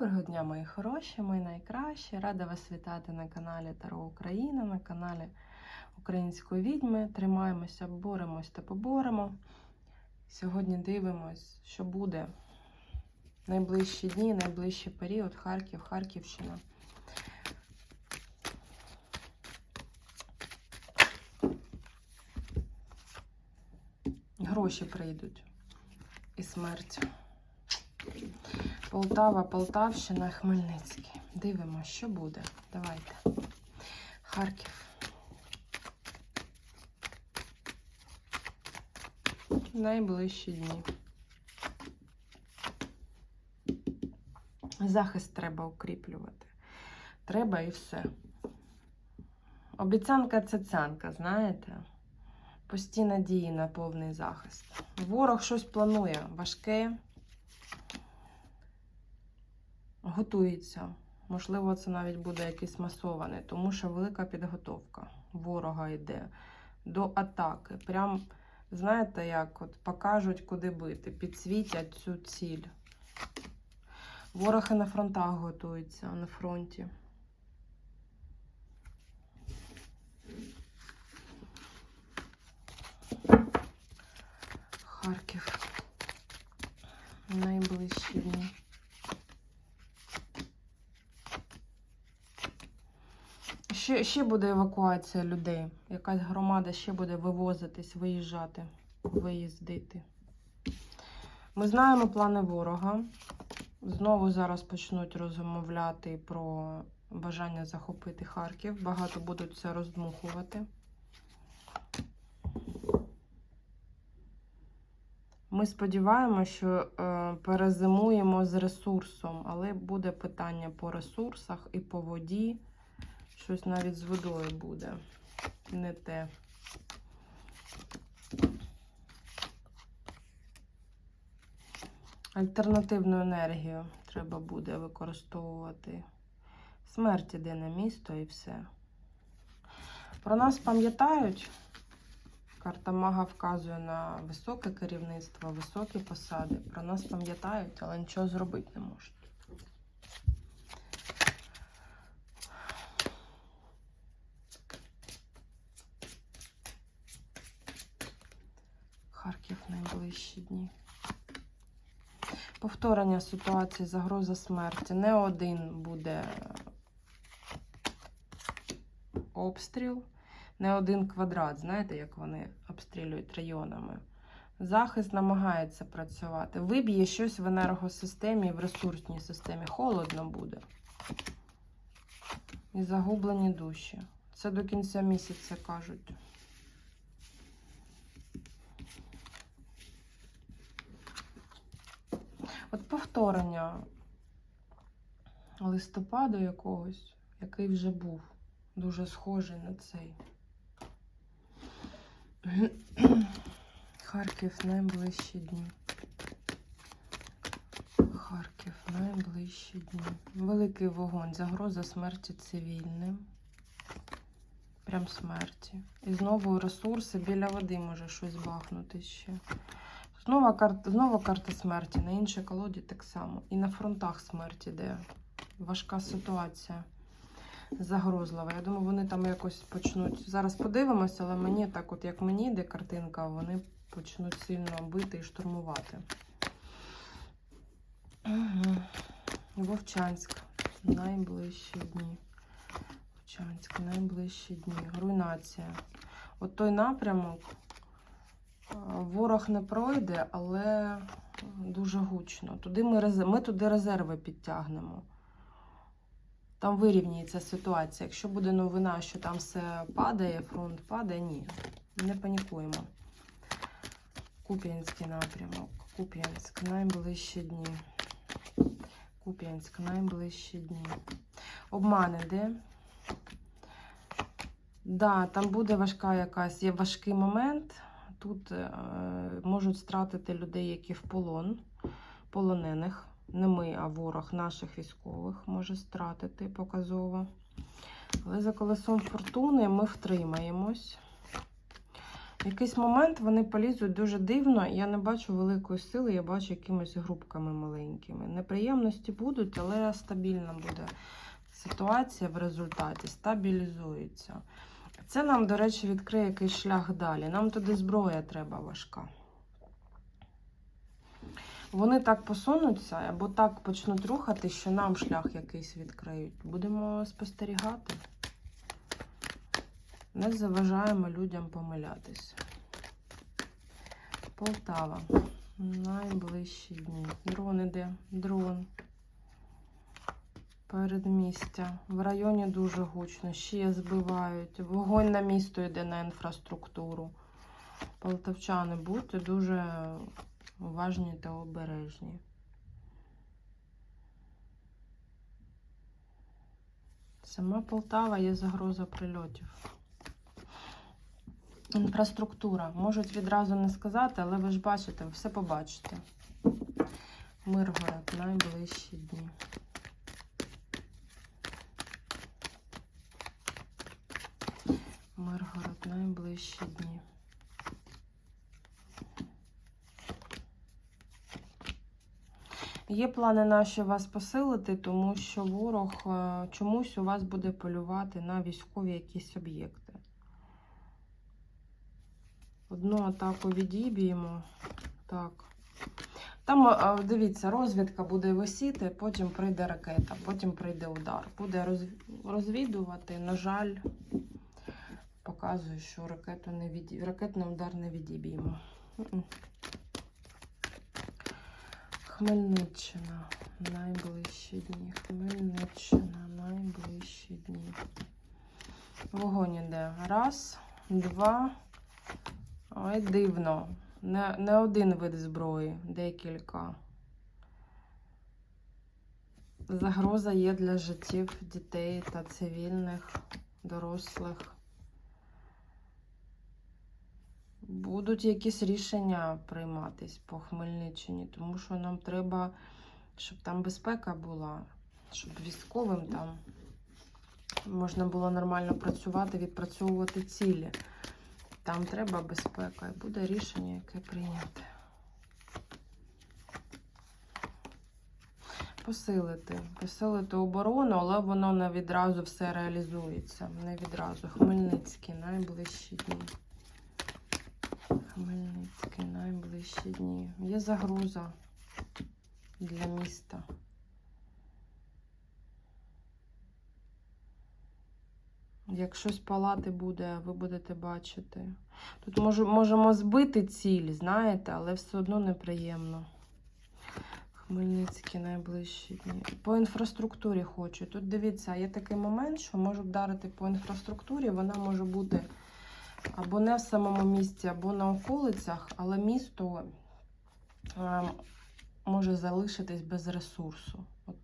Доброго дня, мої хороші, мої найкращі. Рада вас вітати на каналі Таро Україна, на каналі Української відьми. Тримаємося, боремось та поборемо. Сьогодні дивимось, що буде найближчі дні, найближчий період Харків, Харківщина. Гроші прийдуть і смерть. Полтава, Полтавщина, Хмельницький. Дивимося, що буде. Давайте. Харків. Найближчі дні. Захист треба укріплювати. Треба і все. Обіцянка це цянка, знаєте? Постійно дії на повний захист. Ворог щось планує важке готується. Можливо, це навіть буде якийсь масований, тому що велика підготовка ворога йде до атаки. Прям, знаєте, як от покажуть, куди бити, підсвітять цю ціль. Ворог і на фронтах готується, на фронті. Харків. Найближчі дні. Ще, ще буде евакуація людей. Якась громада ще буде вивозитись, виїжджати, виїздити. Ми знаємо плани ворога. Знову зараз почнуть розмовляти про бажання захопити Харків. Багато будуть це роздмухувати. Ми сподіваємося, що е, перезимуємо з ресурсом, але буде питання по ресурсах і по воді. Щось навіть з водою буде. Не те. Альтернативну енергію треба буде використовувати. Смерть іде на місто і все. Про нас пам'ятають. Карта Мага вказує на високе керівництво, високі посади. Про нас пам'ятають, але нічого зробити не можуть. Харків найближчі дні. Повторення ситуації, загроза смерті. Не один буде обстріл, не один квадрат. Знаєте, як вони обстрілюють районами. Захист намагається працювати. Виб'є щось в енергосистемі, в ресурсній системі. Холодно буде. І загублені душі. Це до кінця місяця кажуть. От повторення листопаду якогось, який вже був, дуже схожий на цей. Харків найближчі дні. Харків найближчі дні. Великий вогонь, загроза смерті цивільним. Прям смерті. І знову ресурси біля води може щось бахнути ще. Знову карта, знову карта смерті. На іншій колоді так само. І на фронтах смерті, де важка ситуація загрозлива. Я думаю, вони там якось почнуть. Зараз подивимося, але мені так, от як мені йде картинка, вони почнуть сильно бити і штурмувати. Угу. Вовчанськ. Найближчі дні. Вовчанськ, найближчі дні. Руйнація. От той напрямок. Ворог не пройде, але дуже гучно. Туди ми, ми туди резерви підтягнемо. Там вирівнюється ситуація. Якщо буде новина, що там все падає, фронт падає, ні. Не панікуємо. Куп'янський напрямок. Куп'янськ, найближчі дні. Куп'янськ, найближчі дні. Обман іде. Да, там буде важка якась, є важкий момент. Тут е, можуть стратити людей, які в полон, полонених. Не ми, а ворог наших військових може стратити показово. Але за колесом фортуни ми втримаємось. В якийсь момент вони полізуть дуже дивно, я не бачу великої сили, я бачу якимись групками маленькими. Неприємності будуть, але стабільна буде ситуація в результаті, стабілізується. Це нам, до речі, відкриє якийсь шлях далі. Нам туди зброя треба важка. Вони так посунуться або так почнуть рухати, що нам шлях якийсь відкриють. Будемо спостерігати. Не заважаємо людям помилятися. Полтава. Найближчі дні. Дрон іде. Дрон. Передмістя. В районі дуже гучно. Ще збивають. Вогонь на місто йде на інфраструктуру. Полтавчани, будьте дуже уважні та обережні. Сама Полтава є загроза прильотів. Інфраструктура. Можуть відразу не сказати, але ви ж бачите, все побачите. Миргород найближчі дні. Миргород найближчі дні. Є плани наші вас посилити, тому що ворог е, чомусь у вас буде полювати на військові якісь об'єкти. Одну атаку відіб'ємо. Так. Там, е, дивіться, розвідка буде висіти, потім прийде ракета, потім прийде удар. Буде розвідувати, на жаль, показую, що ракету не віді... ракетний удар не відіб'ємо. Хмельниччина, найближчі дні. Хмельниччина, найближчі дні. Вогонь іде. Раз, два. Ой, дивно. Не, не один вид зброї, декілька. Загроза є для життів дітей та цивільних, дорослих. Будуть якісь рішення прийматись по Хмельниччині, тому що нам треба, щоб там безпека була, щоб військовим там можна було нормально працювати, відпрацьовувати цілі. Там треба безпека і буде рішення, яке прийняти. Посилити. Посилити оборону, але воно не відразу все реалізується. Не відразу. Хмельницький найближчі дні. Хмельницький найближчі дні. Є загроза для міста. Як щось палати буде, ви будете бачити. Тут може, можемо збити ціль, знаєте, але все одно неприємно. Хмельницький найближчі дні. По інфраструктурі хочу. Тут дивіться, є такий момент, що можу вдарити по інфраструктурі, вона може бути або не в самому місті, або на околицях, але місто е, може залишитись без ресурсу. От